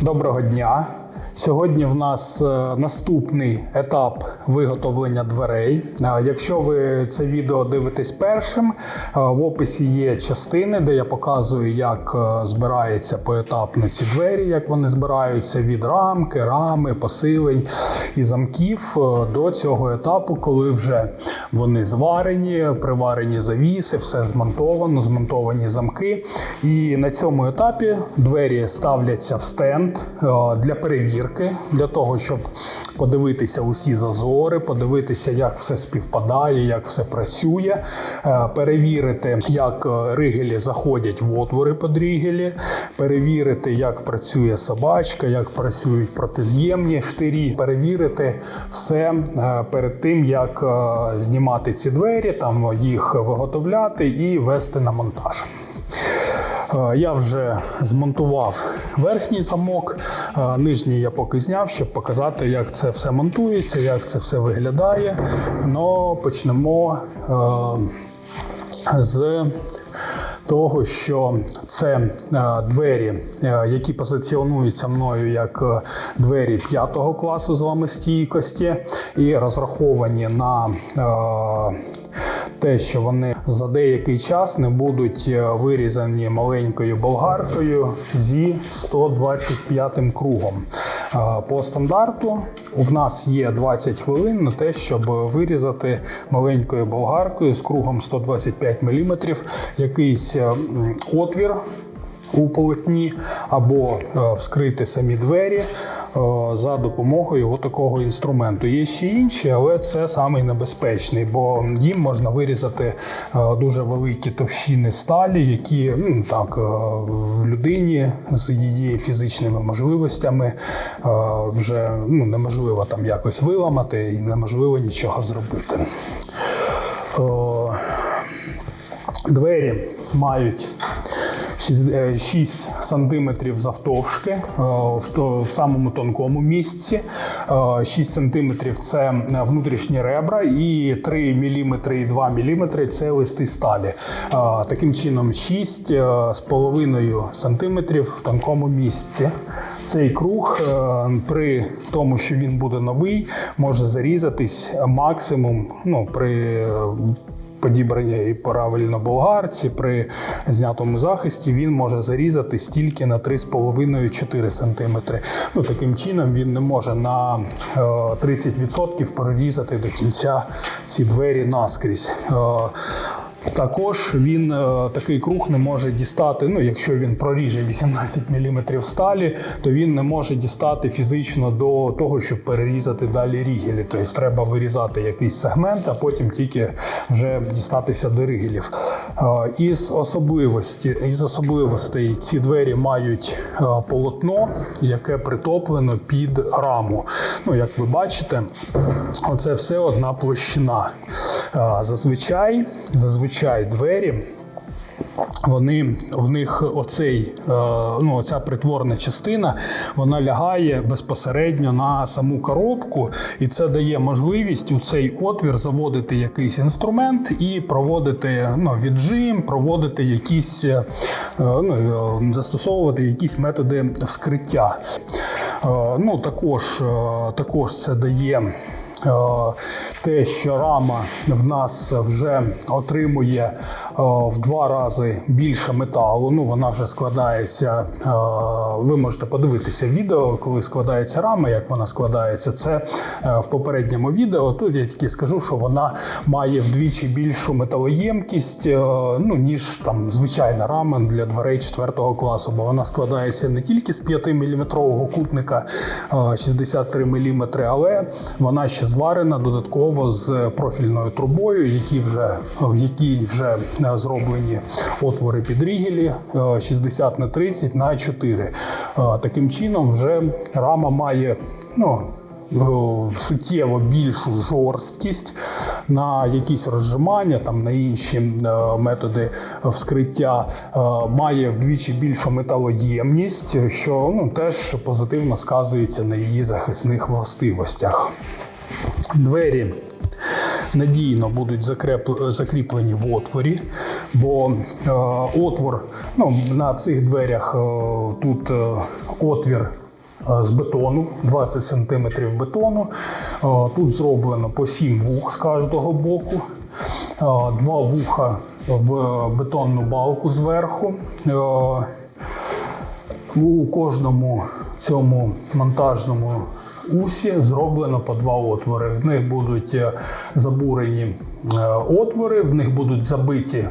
Доброго дня. Сьогодні в нас е, наступний етап виготовлення дверей. Е, Якщо ви це відео дивитесь першим, е, в описі є частини, де я показую, як збираються поетапно ці двері, як вони збираються від рамки, рами, посилень і замків до цього етапу, коли вже вони зварені, приварені завіси, все змонтовано, змонтовані замки. І на цьому етапі двері ставляться в стенд для перевірки, для того, щоб подивитися усі зазори, подивитися, як все співпадає, як все працює, е, перевірити, як е, ригелі заходять в отвори під ригелі, перевірити, як працює собачка, як працюють протиз'ємні штирі, перевірити все е, перед тим, як знімати ці двері, там їх виготовляти і вести на монтаж. Е, Я вже змонтував верхній замок, е, нижній я поки зняв, щоб показати, як це все монтується, як це все виглядає. Но почнемо е, з того, що це двері, які позиціонуються мною як двері п'ятого класу зламостійкості, і розраховані на те, що вони за деякий час не будуть е, вирізані маленькою болгаркою зі 125 кругом. Е, По стандарту у нас є 20 хвилин на те, щоб вирізати маленькою болгаркою з кругом 125 мм якийсь е, отвір у полотні або вскрити самі двері за допомогою такого інструменту. Є ще інші, але це самий небезпечний, бо їм можна вирізати е, дуже великі товщини сталі, які ну, так е, в людині з її фізичними можливостями е, вже ну, неможливо там якось виламати і неможливо нічого зробити. Е, Двері мають 6 см завтовшки е, в самому тонкому місці. 6 см це внутрішні ребра, і 3 мм і 2 мм це листи сталі. Е, Таким чином, 6 е, з половиною сантиметрів в тонкому місці. Цей круг е, при тому, що він буде новий, може зарізатись максимум ну, при е, подібрані правильно болгарці при знятому захисті він може зарізати стільки на 3,5-4 см. Ну, таким чином він не може на е, 30% перерізати до кінця ці двері наскрізь. Також він е, такий круг не може дістати. Ну, якщо він проріже 18 мм сталі, то він не може дістати фізично до того, щоб перерізати далі рігелі. Тобто треба вирізати якийсь сегмент, а потім тільки вже дістатися до ригелів. Е, Із особливості, із особливостей ці двері мають е, полотно, яке притоплено під раму. Ну, як ви бачите, оце все одна площина. Е, Зазвичай, зазвичай двері. Вони в них оцей, е, ну, оця притворна частина, вона лягає безпосередньо на саму коробку, і це дає можливість у цей отвір заводити якийсь інструмент і проводити ну, віджим, проводити якісь, е, ну, е, застосовувати якісь методи вскриття. Ну, також, також це дає. Е, Те, що рама в нас вже отримує е, в два рази більше металу. Ну, вона вже складається. е, Ви можете подивитися відео, коли складається рама, як вона складається. Це в попередньому відео. Тут я тільки скажу, що вона має вдвічі більшу металоємкість, ну ніж там звичайна рама для дверей 4 класу, бо вона складається не тільки з 5-мм кутника е, 63 мм, але вона ще зварена додатково з профільною трубою, які вже, в якій вже е, зроблені отвори під рігелі е, 60 на 30 на 4. Е, Таким чином, вже рама має ну, е, суттєво більшу жорсткість на якісь розжимання, там на інші е, методи вскриття, е, має вдвічі більшу металоємність, що ну, теж позитивно сказується на її захисних властивостях. Двері надійно будуть закріплені в отворі, бо е, отвор ну, на цих дверях е, тут е, отвір з бетону, 20 см бетону. Тут зроблено по 7 вух з кожного боку, два вуха в бетонну балку зверху. У кожному цьому монтажному усі зроблено по два отвори. В них будуть е, забурені е, отвори, в них будуть забиті е,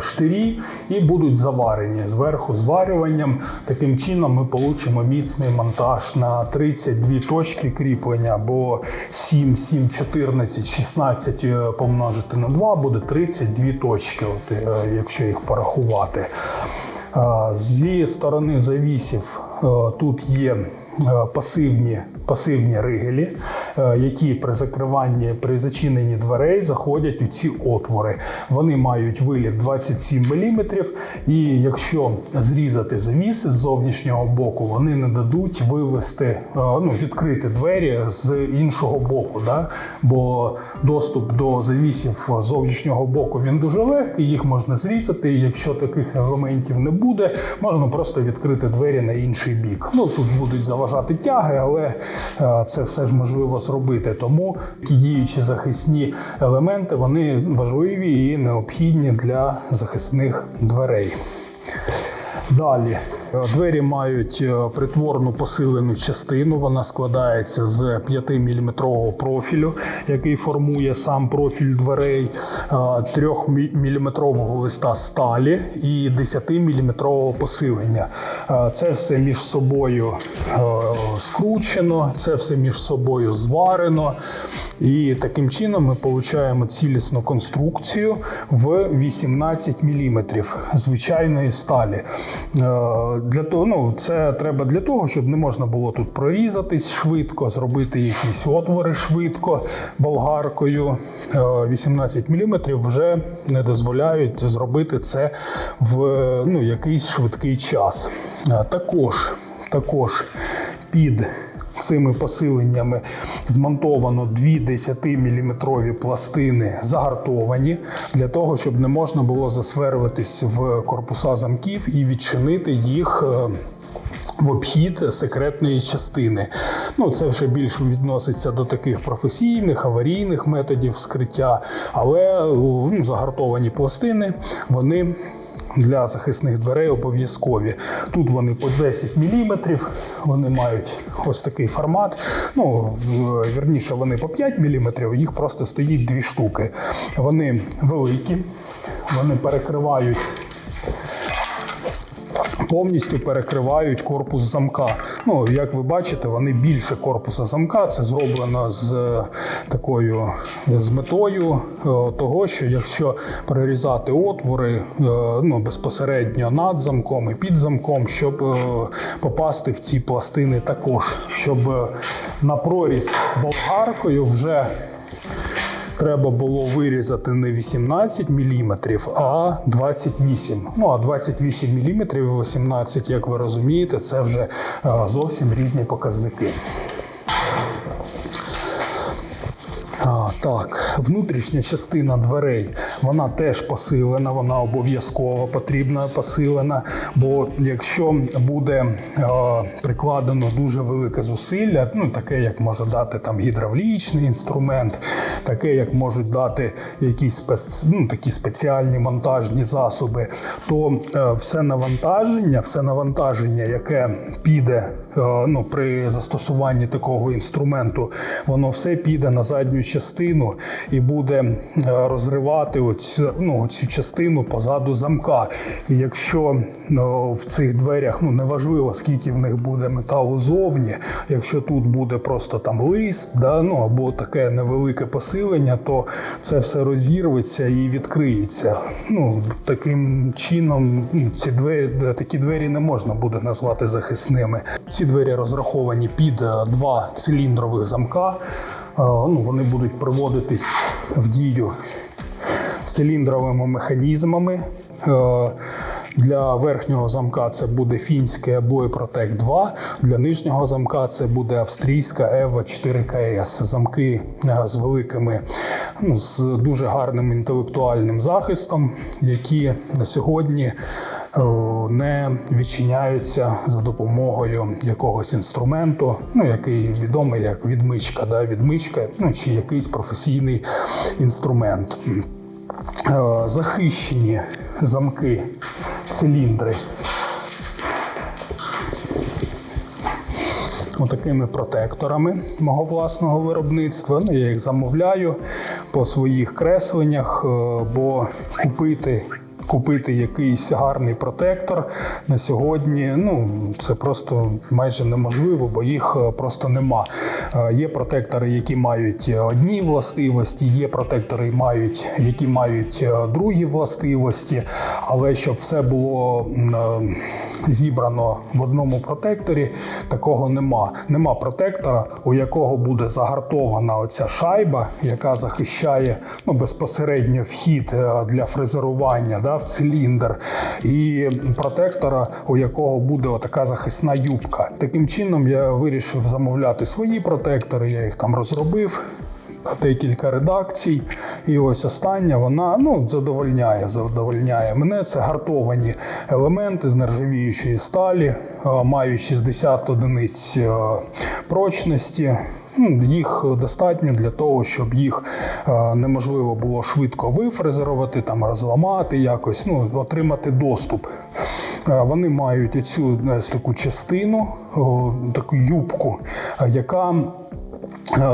штирі і будуть заварені зверху зварюванням. Таким чином ми получимо міцний монтаж на 32 точки кріплення, бо 7, 7, 14, 16 е, помножити на 2 буде 32 точки, от, якщо їх порахувати. Зі сторони завісів тут є е, пасивні, пасивні ригелі, е, які при закриванні, при зачиненні дверей заходять у ці отвори. Вони мають виліт 27 мм, і якщо зрізати завіси з зовнішнього боку, вони не дадуть вивести, е, ну, відкрити двері з іншого боку. Да? Бо доступ до завісів з зовнішнього боку він дуже легкий, їх можна зрізати. І якщо таких елементів не буде, можна просто відкрити двері на інший бік. Ну тут будуть заважати тяги, але е, це все ж можливо зробити. Тому ті діючі захисні елементи вони важливі і необхідні для захисних дверей. Далі двері мають е, притворну посилену частину. Вона складається з 5-мм профілю, який формує сам профіль дверей, 3-мм листа сталі і 10-мм посилення. Е, Це все між собою е, скручено, це все між собою зварено. І таким чином ми отримуємо цілісну конструкцію в 18 мм звичайної сталі. Е, Для того, ну, це треба для того, щоб не можна було тут прорізатись швидко, зробити якісь отвори швидко болгаркою. Е, 18 мм вже не дозволяють зробити це в ну, якийсь швидкий час. Е, Також, також під Цими посиленнями змонтовано дві 10-мм пластини загартовані для того, щоб не можна було засверлитись в корпуса замків і відчинити їх. е, В обхід секретної частини. Ну, це вже більше відноситься до таких професійних, аварійних методів скриття, але ну, загартовані пластини вони для захисних дверей обов'язкові. Тут вони по 10 мм, вони мають ось такий формат. Ну, вірніше, вони по 5 мм, їх просто стоїть дві штуки. Вони великі, вони перекривають. Повністю перекривають корпус замка. Ну, як ви бачите, вони більше корпуса замка. Це зроблено з е, такою з метою е, того, що якщо перерізати отвори е, ну, безпосередньо над замком і під замком, щоб е, попасти в ці пластини також, щоб е, на проріз болгаркою вже треба було вирізати не 18 мм, а 28. Ну а 28 мм і 18, як ви розумієте, це вже е, зовсім різні показники. Так, внутрішня частина дверей, вона теж посилена, вона обов'язково потрібна посилена. Бо якщо буде е, прикладено дуже велике зусилля, ну таке, як може дати там гідравлічний інструмент, таке, як можуть дати якісь спец... ну, такі спеціальні монтажні засоби, то е, все навантаження, все навантаження, яке піде ну, при застосуванні такого інструменту, воно все піде на задню частину і буде е, розривати оцю, ну, цю частину позаду замка. І якщо ну, в цих дверях ну неважливо, скільки в них буде металу зовні, якщо тут буде просто там лист, да, ну або таке невелике посилення, то це все розірветься і відкриється. Ну таким чином ну, ці двері такі двері не можна буде назвати захисними. Ці двері розраховані під е, два циліндрових замка. Е, Ну, вони будуть приводитись в дію циліндровими механізмами. Е, Для верхнього замка це буде фінське Boeprotec 2, для нижнього замка це буде австрійська EVO 4 ks Замки з великими, ну, з дуже гарним інтелектуальним захистом, які на сьогодні не відчиняються за допомогою якогось інструменту, ну який відомий як відмичка, да, відмичка, ну чи якийсь професійний інструмент. Е, Захищені замки, циліндри отакими протекторами мого власного виробництва. Ну, я їх замовляю по своїх кресленнях, е, бо купити. Купити якийсь гарний протектор на сьогодні, ну це просто майже неможливо, бо їх е, просто нема. Е, Є протектори, які мають одні властивості, є протектори, які мають е, другі властивості. Але щоб все було е, зібрано в одному протекторі, такого нема. Нема протектора, у якого буде загартована оця шайба, яка захищає ну, безпосередньо вхід е, для фрезерування да, в циліндр, і протектора, у якого буде така захисна юбка. Таким чином я вирішив замовляти свої протектори, я їх там розробив. Декілька редакцій, і ось остання вона ну задовольняє. Задовольняє мене. Це гартовані елементи з нержавіючої сталі, е, мають 60 одиниць е, прочності. Їх достатньо для того, щоб їх е, неможливо було швидко вифрезерувати, там розламати, якось ну, отримати доступ. Е, Вони мають оцю таку частину, таку юбку, яка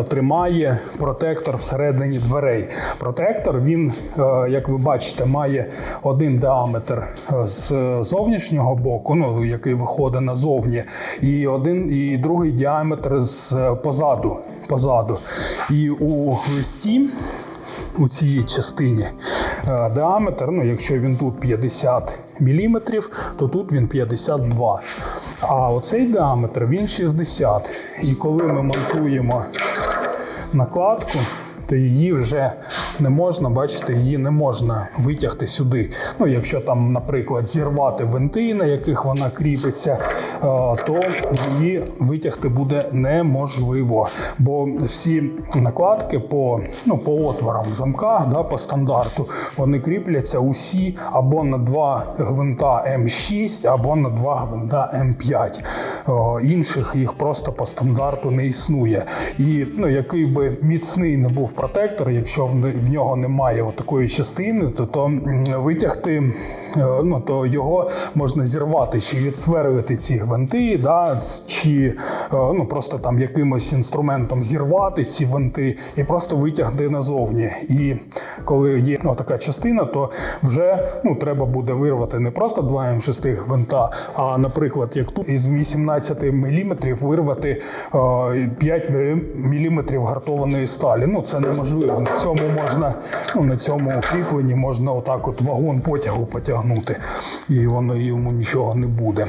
тримає протектор всередині дверей. Протектор, він, е, як ви бачите, має один діаметр е, з зовнішнього боку, ну, який виходить назовні, і один і другий діаметр з е, позаду. позаду. І у листі у цій частині е, діаметр, ну якщо він тут 50 мм, то тут він 52. А оцей діаметр він 60. І коли ми монтуємо накладку, то її вже не можна, бачите, її не можна витягти сюди. Ну, якщо там, наприклад, зірвати винти, на яких вона кріпиться, е, то її витягти буде неможливо. Бо всі накладки по, ну, по отворам в замках, да, по стандарту, вони кріпляться усі або на два гвинта М6, або на два гвинта М5. Е, Інших їх просто по стандарту не існує. І ну, який би міцний не був протектор, якщо в в нього немає такої частини, то, то витягти е, ну, то його можна зірвати чи відсверлити ці гвинти, да, чи е, ну, просто там якимось інструментом зірвати ці гвинти і просто витягти назовні. І коли є ну, така частина, то вже ну, треба буде вирвати не просто 2 М6 гвинта, а, наприклад, як тут із 18 мм вирвати е, 5 мм гартованої сталі. Ну це неможливо. На цьому можна, ну на цьому кріпленні можна отак от вагон потягу потягнути, і воно йому нічого не буде.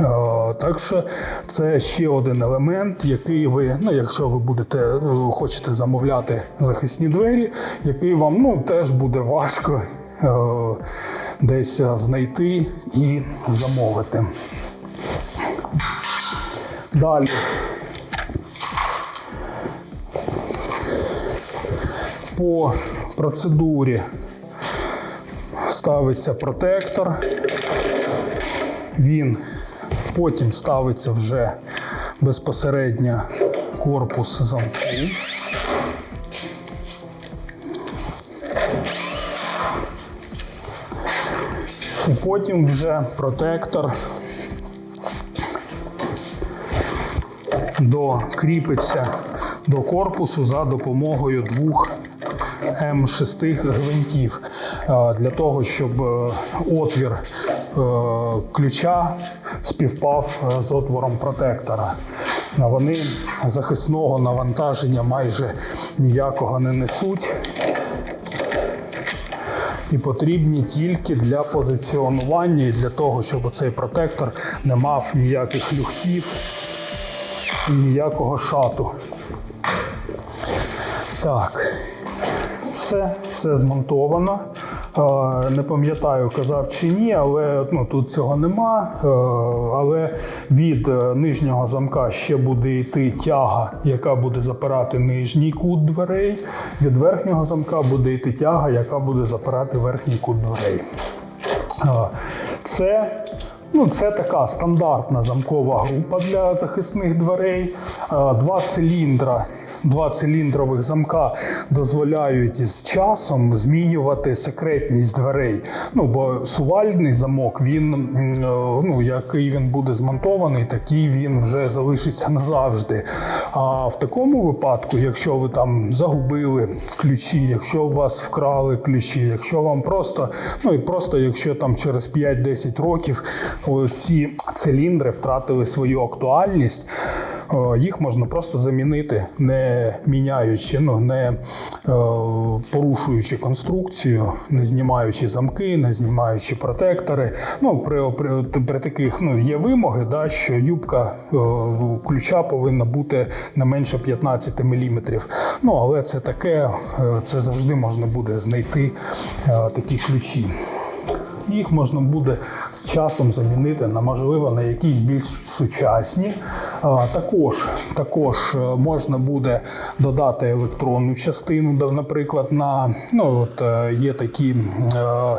Е, Так що це ще один елемент, який ви, ну якщо ви будете е, хочете замовляти захисні двері, який вам ну теж буде важко е, десь знайти і замовити. Далі. По процедурі ставиться протектор. Він потім ставиться вже безпосередньо корпус замку. І потім вже протектор докріпиться до корпусу за допомогою двох М6 гвинтів е, для того, щоб е, отвір е, ключа співпав з отвором протектора. Вони захисного навантаження майже ніякого не несуть і потрібні тільки для позиціонування і для того, щоб цей протектор не мав ніяких люхтів і ніякого шату. Так, все, все змонтовано. Е, Не пам'ятаю, казав чи ні, але ну, тут цього нема. Е, Але від е, нижнього замка ще буде йти тяга, яка буде запирати нижній кут дверей. Від верхнього замка буде йти тяга, яка буде запирати верхній кут дверей. Це, ну, це така стандартна замкова група для захисних дверей. Два циліндра. Два циліндрових замка дозволяють з часом змінювати секретність дверей. Ну бо сувальний замок, він е, ну який він буде змонтований, такий він вже залишиться назавжди. А в такому випадку, якщо ви там загубили ключі, якщо у вас вкрали ключі, якщо вам просто, ну і просто якщо там через 5-10 років ці циліндри втратили свою актуальність. Е, Їх можна просто замінити, не міняючи, ну не е, порушуючи конструкцію, не знімаючи замки, не знімаючи протектори. Ну при, при, при таких ну є вимоги, да, що юбка е, ключа повинна бути не менше 15 мм. Ну але це таке, це завжди можна буде знайти такі ключі. Їх можна буде з часом замінити на можливо на якісь більш сучасні. Також, також е, можна буде додати електронну частину, наприклад, на ну от е, є такі. е,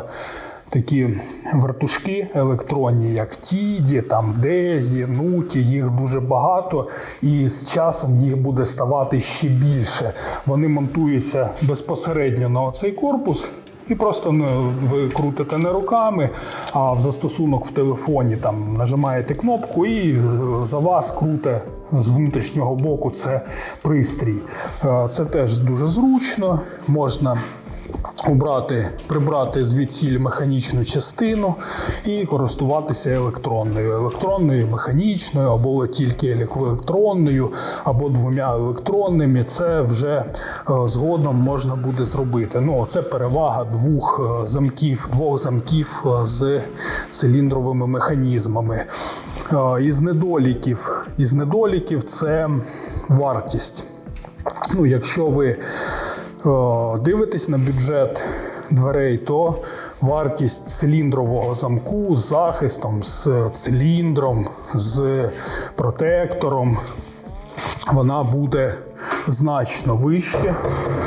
Такі вертушки електронні, як Тіді, там Дезі, Нуті, їх дуже багато, і з часом їх буде ставати ще більше. Вони монтуються безпосередньо на цей корпус. І просто ну, ви крутите не руками, а в застосунок в телефоні там нажимаєте кнопку і е, за вас круте з внутрішнього боку це пристрій. Е, Це теж дуже зручно. Можна Убрати, прибрати звідсіль механічну частину і користуватися електронною, електронною, механічною, або тільки електронною, або двома електронними. Це вже е, згодом можна буде зробити. Ну, це перевага двох е, замків, двох замків е, з циліндровими механізмами. Із недоліків, із недоліків це вартість. Ну, якщо ви дивитесь на бюджет дверей, то вартість циліндрового замку з захистом, з циліндром, з протектором, вона буде значно вище,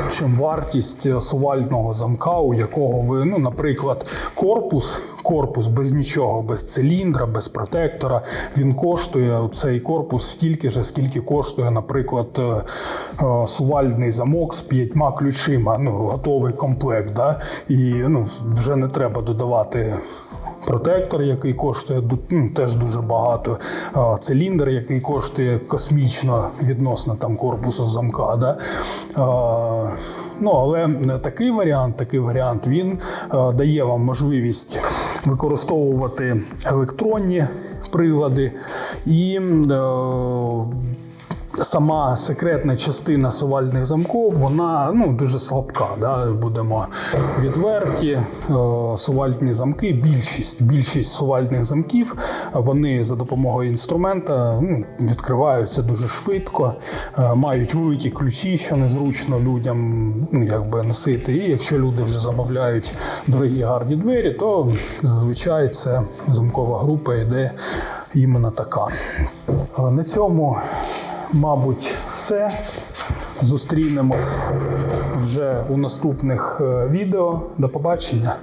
чим вартість сувального замка, у якого ви, ну, наприклад, корпус. Корпус без нічого, без циліндра, без протектора. Він коштує цей корпус стільки ж, скільки коштує, наприклад, е, сувальний замок з п'ятьма ключима. Ну, готовий комплект. Да? І ну, вже не треба додавати протектор, який коштує ну, теж дуже багато. Циліндр, який коштує космічно відносно там корпусу замка. Да? Ну, але такий варіант, такий варіант він дає вам можливість використовувати електронні прилади і е, сама секретна частина сувальних замків, вона ну, дуже слабка. Да? Будемо відверті. Е, Сувальні замки, більшість, більшість сувальних замків, вони за допомогою інструмента ну, відкриваються дуже швидко, е, мають великі ключі, що незручно людям ну, якби носити. І якщо люди вже замовляють дорогі гарні двері, то зазвичай це замкова група йде іменно така. Е, На цьому мабуть, все. Зустрінемось вже у наступних е, відео. До побачення.